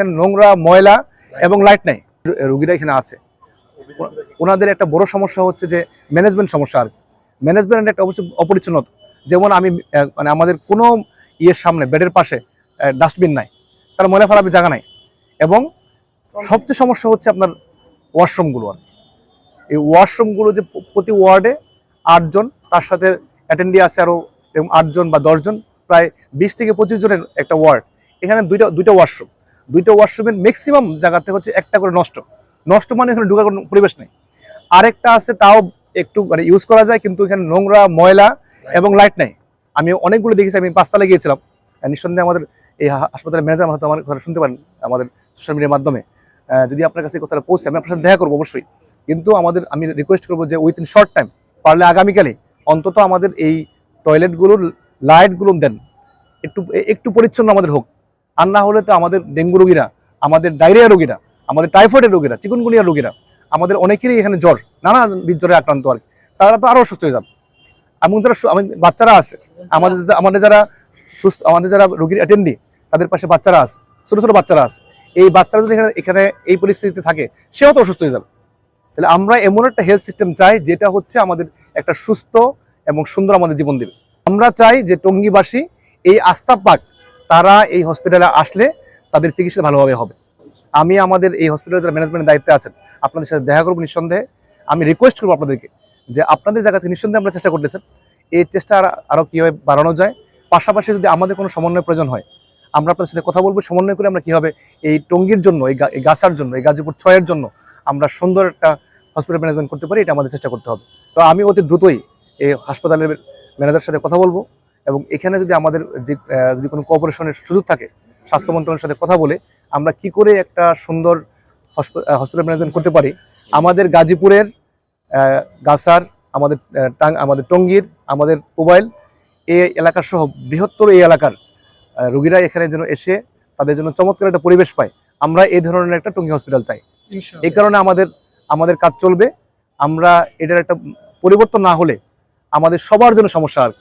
এখানে নোংরা, ময়লা এবং লাইট নাই। রুগীরা এখানে আছে। ওনাদের একটা বড় সমস্যা হচ্ছে যে ম্যানেজমেন্ট সমস্যা আর ম্যানেজমেন্ট একটা অবশ্যই অপরিচ্ছন্নতা। যেমন আমি মানে আমাদের কোনো ইয়ের সামনে, বেডের পাশে ডাস্টবিন নাই। তার ময়লা ফেলাবে জায়গা নাই। এবং সবচেয়ে সমস্যা হচ্ছে আপনার ওয়াশরুমগুলো আর এই ওয়াশরুমগুলো যে প্রতি ওয়ার্ডে আটজন, তার সাথে অ্যাটেন্ডি আছে আরও এবং আটজন বা দশজন, প্রায় বিশ থেকে পঁচিশ জনের একটা ওয়ার্ড। এখানে দুইটা দুইটা ওয়াশরুম। দুইটা ওয়াশরুমের ম্যাক্সিমাম জায়গাতে হচ্ছে একটা করে নষ্ট। নষ্ট মানে এখানে ঢুকার কোনো পরিবেশ নেই। আরেকটা আছে তাও একটু মানে ইউজ করা যায় কিন্তু এখানে নোংরা ময়লা এবং লাইট নাই। আমি অনেকগুলো দেখেছি আমি পাঁচতলা গিয়েছিলাম। নিঃসন্দেহে আমাদের এই হাসপাতালের ম্যানেজার হয়তো আমার কথা শুনতে পারেন আমাদের সোশ্যাল মিডিয়ার মাধ্যমে। যদি আপনার কাছে কথাটা পৌঁছে আমি আপনার সাথে দেখা করব অবশ্যই। কিন্তু আমাদের আমি রিকোয়েস্ট করব যে উইথিন শর্ট টাইম পারলে আগামীকালে অন্তত আমাদের এই টয়লেটগুলোর লাইটগুলো দেন। একটু একটু পরিচ্ছন্ন আমাদের হোক। আর না হলে তো আমাদের ডেঙ্গু রোগীরা, আমাদের ডায়রিয়া রোগীরা, আমাদের টাইফয়েডের রোগীরা, চিকুনগুনিয়া রোগীরা, আমাদের অনেকেরই এখানে জ্বর, নানা জ্বরে আক্রান্ত আর তারা তো আরও অসুস্থ হয়ে যাবে। এবং যারা বাচ্চারা আছে, আমাদের আমাদের যারা সুস্থ আমাদের যারা রোগীর অ্যাটেন্ডি তাদের পাশে বাচ্চারা আছে, ছোট ছোট বাচ্চারা আছে। এই বাচ্চারা যদি এখানে এখানে এই পরিস্থিতিতে থাকে, সেও তো অসুস্থ হয়ে যাবে। তাহলে আমরা এমন একটা হেলথ সিস্টেম চাই, যেটা হচ্ছে আমাদের একটা সুস্থ এবং সুন্দর আমাদের জীবন দেবে। আমরা চাই যে টঙ্গিবাসী এই আস্থা পাক তারা এই হসপিটালে আসলে তাদের চিকিৎসা ভালোভাবে হবে। আমি আমাদের এই হসপিটালের যারা ম্যানেজমেন্টের দায়িত্বে আছেন, আপনাদের সাথে দেখা করব নিঃসন্দেহে। আমি রিকোয়েস্ট করব আপনাদেরকে যে আপনাদের জায়গা থেকে নিঃসন্দেহে আমরা চেষ্টা করতেছেন এই চেষ্টা আর- আরও কীভাবে বাড়ানো যায়, পাশাপাশি যদি আমাদের কোনো সমন্বয় প্রয়োজন হয়, আমরা আপনাদের সাথে কথা বলব। সমন্বয় করে আমরা কীভাবে এই টঙ্গীর জন্য, এই এই গাছার জন্য, এই গাজীপুর ছয়ের জন্য আমরা সুন্দর একটা হসপিটাল ম্যানেজমেন্ট করতে পারি, এটা আমাদের চেষ্টা করতে হবে। তো আমি অতি দ্রুতই এই হাসপাতালের ম্যানেজারের সাথে কথা বলব। এবং এখানে যদি আমাদের যে যদি কোনো কোঅপারেশনের সুযোগ থাকে স্বাস্থ্য মন্ত্রণালয়ের সাথে কথা বলে আমরা কি করে একটা সুন্দর হসপিটাল ম্যানেজমেন্ট করতে পারি? আমাদের গাজীপুরের গাছার আমাদের টাং আমাদের টঙ্গীর আমাদের মোবাইল এই এলাকার সহ বৃহত্তর এই এলাকার রোগীরা এখানে যেন এসে তাদের জন্য চমৎকার একটা পরিবেশ পায়। আমরা এই ধরনের একটা টঙ্গী হসপিটাল চাই। এই কারণে আমাদের আমাদের কাজ চলবে। আমরা এটার একটা পরিবর্তন না হলে আমাদের সবার জন্য সমস্যা আর।